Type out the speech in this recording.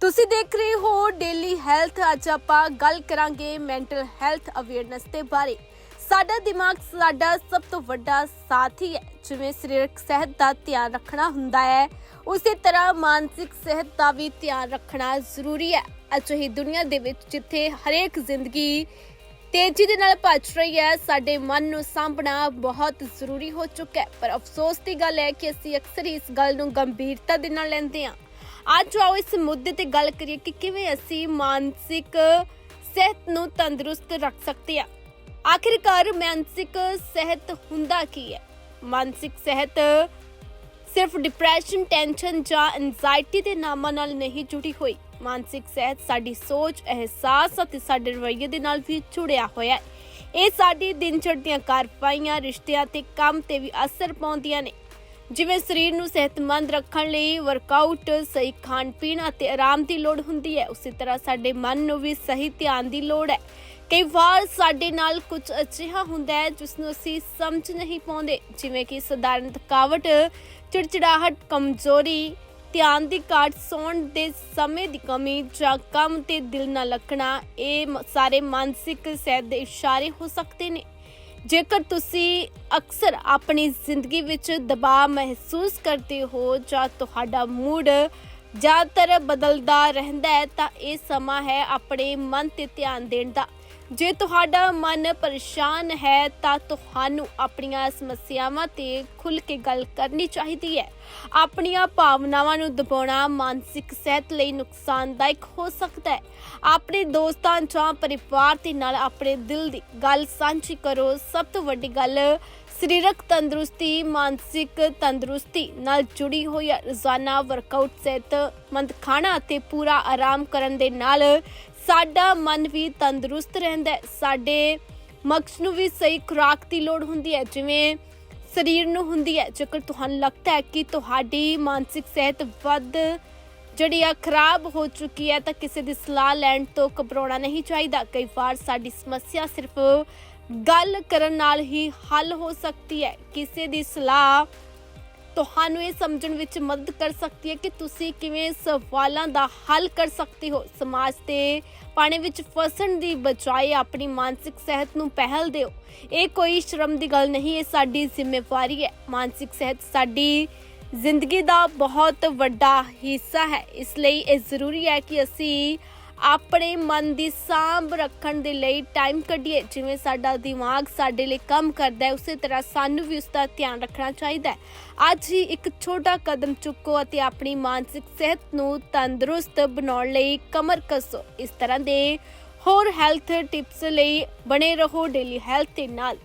ਤੁਸੀਂ ਦੇਖ ਰਹੇ ਹੋ ਡੇਲੀ ਹੈਲਥ ਅੱਜ ਆਪਾਂ ਗੱਲ ਕਰਾਂਗੇ ਮੈਂਟਲ ਹੈਲਥ ਅਵੇਅਰਨੈਸ ਦੇ ਬਾਰੇ। ਸਾਡਾ ਦਿਮਾਗ ਸਾਡਾ ਸਭ ਤੋਂ ਵੱਡਾ ਸਾਥੀ ਹੈ। ਜਿਵੇਂ ਸਰੀਰਕ ਸਿਹਤ ਦਾ ਧਿਆਨ ਰੱਖਣਾ ਹੁੰਦਾ ਹੈ, ਉਸੇ ਤਰ੍ਹਾਂ ਮਾਨਸਿਕ ਸਿਹਤ ਦਾ ਵੀ ਧਿਆਨ ਰੱਖਣਾ ਜ਼ਰੂਰੀ ਹੈ। ਅਜਿਹੀ ਦੁਨੀਆ ਦੇ ਵਿੱਚ ਜਿੱਥੇ ਹਰੇਕ ਜ਼ਿੰਦਗੀ ਤੇਜ਼ੀ ਦੇ ਨਾਲ ਭੱਜ ਰਹੀ ਹੈ, ਸਾਡੇ ਮਨ ਨੂੰ ਸਾਂਭਣਾ ਬਹੁਤ ਜ਼ਰੂਰੀ ਹੋ ਚੁੱਕਾ ਹੈ। ਪਰ ਅਫਸੋਸ ਦੀ ਗੱਲ ਹੈ ਕਿ ਅਸੀਂ ਅਕਸਰ ਇਸ ਗੱਲ ਨੂੰ ਗੰਭੀਰਤਾ ਦੇ ਨਾਲ ਲੈਂਦੇ ਹਾਂ। ਅੱਜ ਆਓ ਇਸ ਮੁੱਦੇ ਤੇ ਗੱਲ ਕਰੀਏ ਕਿ ਕਿਵੇਂ ਅਸੀਂ ਮਾਨਸਿਕ ਸਿਹਤ ਨੂੰ ਤੰਦਰੁਸਤ ਰੱਖ ਸਕਦੇ ਹਾਂ। ਆਖਿਰਕਾਰ ਮਾਨਸਿਕ ਸਿਹਤ ਹੁੰਦਾ ਕੀ ਹੈ? ਮਾਨਸਿਕ ਸਿਹਤ ਸਿਰਫ ਡਿਪਰੈਸ਼ਨ ਟੈਨਸ਼ਨ ਜਾਂ ਐਂਜ਼ਾਇਟੀ ਦੇ ਨਾਮਾਂ ਨਾਲ ਨਹੀਂ ਜੁੜੀ ਹੋਈ। ਮਾਨਸਿਕ ਸਿਹਤ ਸਾਡੀ ਸੋਚ, ਅਹਿਸਾਸ ਅਤੇ ਸਾਡੇ ਰਵੱਈਏ ਦੇ ਨਾਲ ਵੀ ਜੁੜਿਆ ਹੋਇਆ ਹੈ। ਇਹ ਸਾਡੀ ਦਿਨ ਦੀਆਂ ਕਾਰਵਾਈਆਂ, ਰਿਸ਼ਤਿਆਂ ਤੇ ਕੰਮ ਤੇ ਵੀ ਅਸਰ ਪਾਉਂਦੀਆਂ ਨੇ। ਜਿਵੇਂ ਸਰੀਰ ਨੂੰ ਸਿਹਤਮੰਦ ਰੱਖਣ ਲਈ ਵਰਕਆਊਟ ਸਹੀ ਖਾਣ ਪੀਣ ਅਤੇ ਆਰਾਮ ਦੀ ਲੋੜ ਹੁੰਦੀ ਹੈ, ਉਸੇ ਤਰ੍ਹਾਂ ਸਾਡੇ ਮਨ ਨੂੰ ਵੀ ਸਹੀ ਧਿਆਨ ਦੀ ਲੋੜ ਹੈ। ਕਈ ਵਾਰ ਸਾਡੇ ਨਾਲ ਕੁਝ ਅਜਿਹਾ ਹੁੰਦਾ ਹੈ, ਜਿਸ ਨੂੰ ਅਸੀਂ ਸਮਝ ਨਹੀਂ ਪਾਉਂਦੇ, ਜਿਵੇਂ ਕਿ ਸਧਾਰਨ ਥਕਾਵਟ, ਚਿੜਚਿੜਾਹਟ, ਕਮਜ਼ੋਰੀ, ਧਿਆਨ ਦੀ ਘਾਟ, ਸੌਣ ਦੇ ਸਮੇਂ ਦੀ ਕਮੀ ਜਾਂ ਕੰਮ ਤੇ ਦਿਲ ਨਾ ਲੱਗਣਾ, ਇਹ ਮ- ਸਾਰੇ ਮਾਨਸਿਕ ਸਿਹਤ ਦੇ ਇਸ਼ਾਰੇ ਹੋ ਸਕਦੇ ਨੇ। ਜੇਕਰ ਤੁਸੀਂ ਅਕਸਰ ਆਪਣੀ ਜ਼ਿੰਦਗੀ ਵਿੱਚ ਦਬਾਅ ਮਹਿਸੂਸ ਕਰਦੇ ਹੋ ਜਾਂ ਤੁਹਾਡਾ ਮੂਡ ਜ਼ਿਆਦਾਤਰ ਬਦਲਦਾ ਰਹਿੰਦਾ ਹੈ, ਤਾਂ ਇਹ ਸਮਾਂ ਹੈ ਆਪਣੇ ਮਨ ਤੇ ਧਿਆਨ ਦੇਣ ਦਾ। ਜੇ ਤੁਹਾਡਾ ਮਨ ਪਰੇਸ਼ਾਨ ਹੈ ਤਾਂ ਤੁਹਾਨੂੰ ਆਪਣੀਆਂ ਸਮੱਸਿਆਵਾਂ ਤੇ ਖੁੱਲ ਕੇ ਗੱਲ ਕਰਨੀ ਚਾਹੀਦੀ ਹੈ। ਆਪਣੀਆਂ ਭਾਵਨਾਵਾਂ ਨੂੰ ਦਬਾਉਣਾ ਮਾਨਸਿਕ ਸਿਹਤ ਲਈ ਨੁਕਸਾਨਦਾਇਕ ਹੋ ਸਕਦਾ ਹੈ। ਆਪਣੇ ਦੋਸਤਾਂ ਜਾਂ ਪਰਿਵਾਰ ਦੇ ਨਾਲ ਆਪਣੇ ਦਿਲ ਦੀ ਗੱਲ ਸਾਂਝੀ ਕਰੋ। ਸਭ ਤੋਂ ਵੱਡੀ ਗੱਲ, ਸਰੀਰਕ ਤੰਦਰੁਸਤੀ, ਮਾਨਸਿਕ ਤੰਦਰੁਸਤੀ ਨਾਲ ਜੁੜੀ ਹੋਈ ਹੈ ਰੋਜ਼ਾਨਾ ਵਰਕਆਊਟ ਸਿਹਤਮੰਦ ਖਾਣਾ ਅਤੇ ਪੂਰਾ ਆਰਾਮ ਕਰਨ ਦੇ ਨਾਲ ਸਾਡਾ ਮਨ ਵੀ ਤੰਦਰੁਸਤ ਰਹਿੰਦਾ ਹੈ। ਸਾਡੇ ਮਗਜ਼ ਨੂੰ ਵੀ ਸਹੀ ਖੁਰਾਕ ਦੀ ਲੋੜ ਹੁੰਦੀ ਹੈ। ਜਿਵੇਂ ਸਰੀਰ ਨੂੰ ਹੁੰਦੀ ਹੈ। ਜੇਕਰ ਤੁਹਾਨੂੰ ਲੱਗਦਾ ਹੈ ਕਿ ਤੁਹਾਡੀ ਮਾਨਸਿਕ ਸਿਹਤ ਵੱਧ ਜਿਹੜੀ ਆ ਖਰਾਬ ਹੋ ਚੁੱਕੀ ਹੈ, ਤਾਂ ਕਿਸੇ ਦੀ ਸਲਾਹ ਲੈਣ ਤੋਂ ਘਬਰਾਉਣਾ ਨਹੀਂ ਚਾਹੀਦਾ। ਕਈ ਵਾਰ ਸਾਡੀ ਸਮੱਸਿਆ ਸਿਰਫ ਗੱਲ ਕਰਨ ਨਾਲ ਹੀ ਹੱਲ ਹੋ ਸਕਦੀ ਹੈ। ਕਿਸੇ ਦੀ ਸਲਾਹ ਤੁਹਾਨੂੰ ਇਹ ਸਮਝਣ ਵਿੱਚ ਮਦਦ ਕਰ ਸਕਦੀ ਹੈ ਕਿ ਤੁਸੀਂ ਕਿਵੇਂ ਸਵਾਲਾਂ ਦਾ ਹੱਲ ਕਰ ਸਕਦੇ ਹੋ। ਸਮਾਜ ਤੇ ਪਾਣੀ ਵਿੱਚ ਫਸਣ ਦੀ ਬਜਾਏ ਆਪਣੀ ਮਾਨਸਿਕ ਸਿਹਤ ਨੂੰ ਪਹਿਲ ਦਿਓ ਇਹ ਕੋਈ ਸ਼ਰਮ ਦੀ ਗੱਲ ਨਹੀਂ, ਇਹ ਸਾਡੀ ਜ਼ਿੰਮੇਵਾਰੀ ਹੈ। ਮਾਨਸਿਕ ਸਿਹਤ ਸਾਡੀ ਜ਼ਿੰਦਗੀ ਦਾ ਬਹੁਤ ਵੱਡਾ ਹਿੱਸਾ ਹੈ। ਇਸ ਲਈ ਇਹ ਜ਼ਰੂਰੀ ਹੈ ਕਿ ਅਸੀਂ ਆਪਣੇ ਮਨ ਦੀ ਸਾਂਭ ਰੱਖਣ ਦੇ ਲਈ ਟਾਈਮ ਕੱਢੀਏ। ਜਿਵੇਂ ਸਾਡਾ ਦਿਮਾਗ ਸਾਡੇ ਲਈ ਕੰਮ ਕਰਦਾ ਹੈ, ਉਸੇ ਤਰ੍ਹਾਂ ਸਾਨੂੰ ਵੀ ਉਸ ਦਾ ਧਿਆਨ ਰੱਖਣਾ ਚਾਹੀਦਾ ਹੈ। ਅੱਜ ਹੀ ਇੱਕ ਛੋਟਾ ਕਦਮ ਚੁੱਕੋ ਅਤੇ ਆਪਣੀ ਮਾਨਸਿਕ ਸਿਹਤ ਨੂੰ ਤੰਦਰੁਸਤ ਬਣਾਉਣ ਲਈ ਕਮਰ ਕੱਸੋ। ਇਸ ਤਰ੍ਹਾਂ ਦੇ ਹੋਰ ਹੈਲਥ ਟਿਪਸ ਲਈ ਬਣੇ ਰਹੋ ਡੇਲੀ ਹੈਲਥ ਦੇ ਨਾਲ।